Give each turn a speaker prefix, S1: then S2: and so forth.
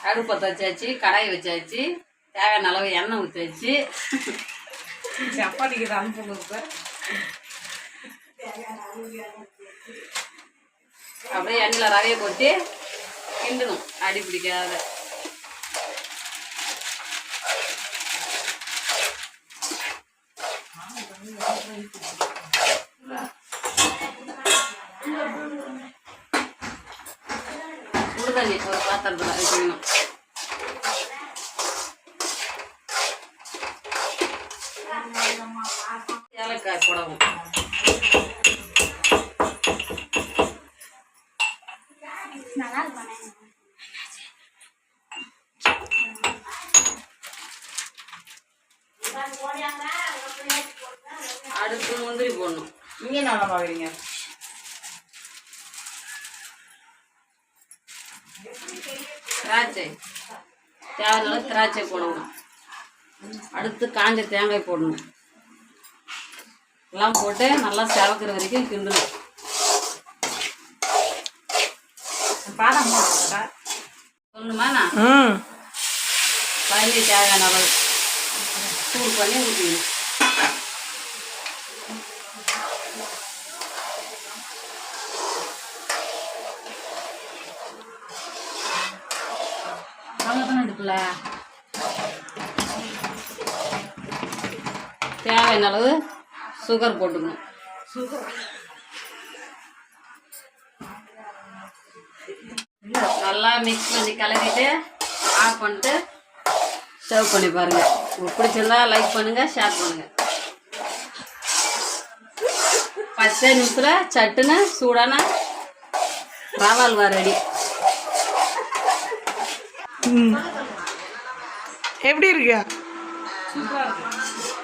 S1: அடுப்பு பற்ற வச்சாச்சு கடாய் வச்சாச்சு தேவையான அளவு எண்ணெய் ஊற்றி
S2: சப்பாத்திக்கு தான் அனுப்புங்க இப்போ.
S1: அப்படியே எண்ணெயில் ரவையை போட்டு கிண்டணும் அடி பிடிக்காத. சுடுதண்ணி ஒரு பாத்திரத்தில் வைக்கணும் ஏலக்காய் போடவும் அடுத்து முந்திரி போடணும்.
S2: இங்கே நல்லா பார்க்குறீங்க
S1: திராட்சை. தேவையான திராட்சை போடணும். அடுத்து காஞ்ச தேங்காய் போடணும். எல்லாம் போட்டு நல்லா செவக்கிற வரைக்கும் கிண்டணும்.
S2: பாதாம்
S1: சொல்லணுமா நான்? பண்ணி தேவையான அளவு. சூடு பண்ணி ஊற்றிக்கணும்
S2: அவ்வளோதானே எடுக்கல.
S1: தேவையான அளவு சுகர் போட்டுக்கணும். நல்லா மிக்ஸ் பண்ணி கலக்கிட்டு ஆஃப் பண்ணிட்டு சர்வ் பண்ணி பாருங்க. உங்களுக்கு பிடிச்சிருந்தா லைக் பண்ணுங்க ஷேர் பண்ணுங்க. பத்து நிமிஷத்தில் சட்டுன்னு சூடான ரவா அல்வா ரெடி
S3: எப்படி இருக்கு
S2: சூப்பராக இருக்கு.